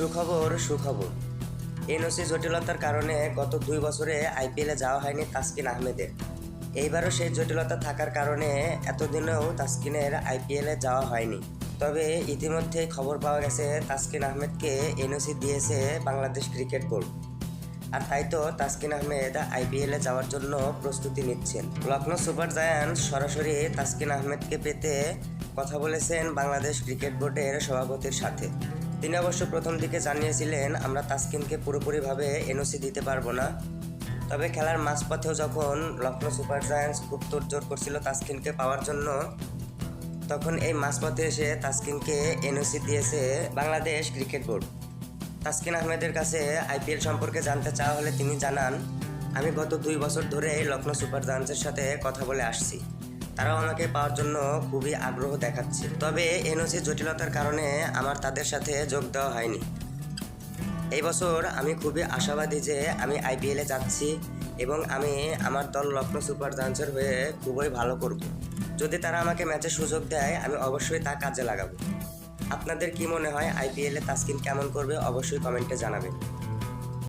সুখবর সুখবর। এনওসি জটিলতার কারণে গত দুই বছরে আইপিএলে যাওয়া হয়নি তাসকিন আহমেদের। এইবারও সেই জটিলতা থাকার কারণে এতদিনেও তাসকিনের আইপিএলে যাওয়া হয়নি। তবে ইতিমধ্যেই খবর পাওয়া গেছে, তাসকিন আহমেদকে এনওসি দিয়েছে বাংলাদেশ ক্রিকেট বোর্ড। আর তাই তো তাসকিন আহমেদ আইপিএলে যাওয়ার জন্য প্রস্তুতি নিচ্ছেন। লখনৌ সুপার জায়ান্টস সরাসরি তাসকিন আহমেদকে পেতে কথা বলেছেন বাংলাদেশ ক্রিকেট বোর্ডের সভাপতির সাথে। তিনি অবশ্য প্রথম দিকে জানিয়েছিলেন, আমরা তাসকিনকে পুরোপুরিভাবে এনওসি দিতে পারব না। তবে খেলার মাঝপথেও যখন লখনৌ সুপার জায়ান্টস খুব তোড়জোড় করছিল তাসকিনকে পাওয়ার জন্য, তখন এই মাঝপথে এসে তাসকিনকে এনওসি দিয়েছে বাংলাদেশ ক্রিকেট বোর্ড। তাসকিন আহমেদের কাছে আইপিএল সম্পর্কে জানতে চাওয়া হলে তিনি জানান, আমি গত দুই বছর ধরে লখনৌ সুপার জায়ান্টসের সাথে কথা বলে আসছি। তারাও আমাকে পাওয়ার জন্য খুবই আগ্রহ দেখাচ্ছে। তবে এনওসি জটিলতার কারণে আমার তাদের সাথে যোগ দেওয়া হয়নি। এই বছর আমি খুবই আশাবাদী যে আমি আইপিএলে যাচ্ছি এবং আমি আমার দল লখনৌ সুপার জায়ান্টসের হয়ে খুবই ভালো করব। যদি তারা আমাকে ম্যাচের সুযোগ দেয়, আমি অবশ্যই তা কাজে লাগাবো। আপনাদের কি মনে হয়, আইপিএলে তাসকিন কেমন করবে? অবশ্যই কমেন্টে জানাবেন।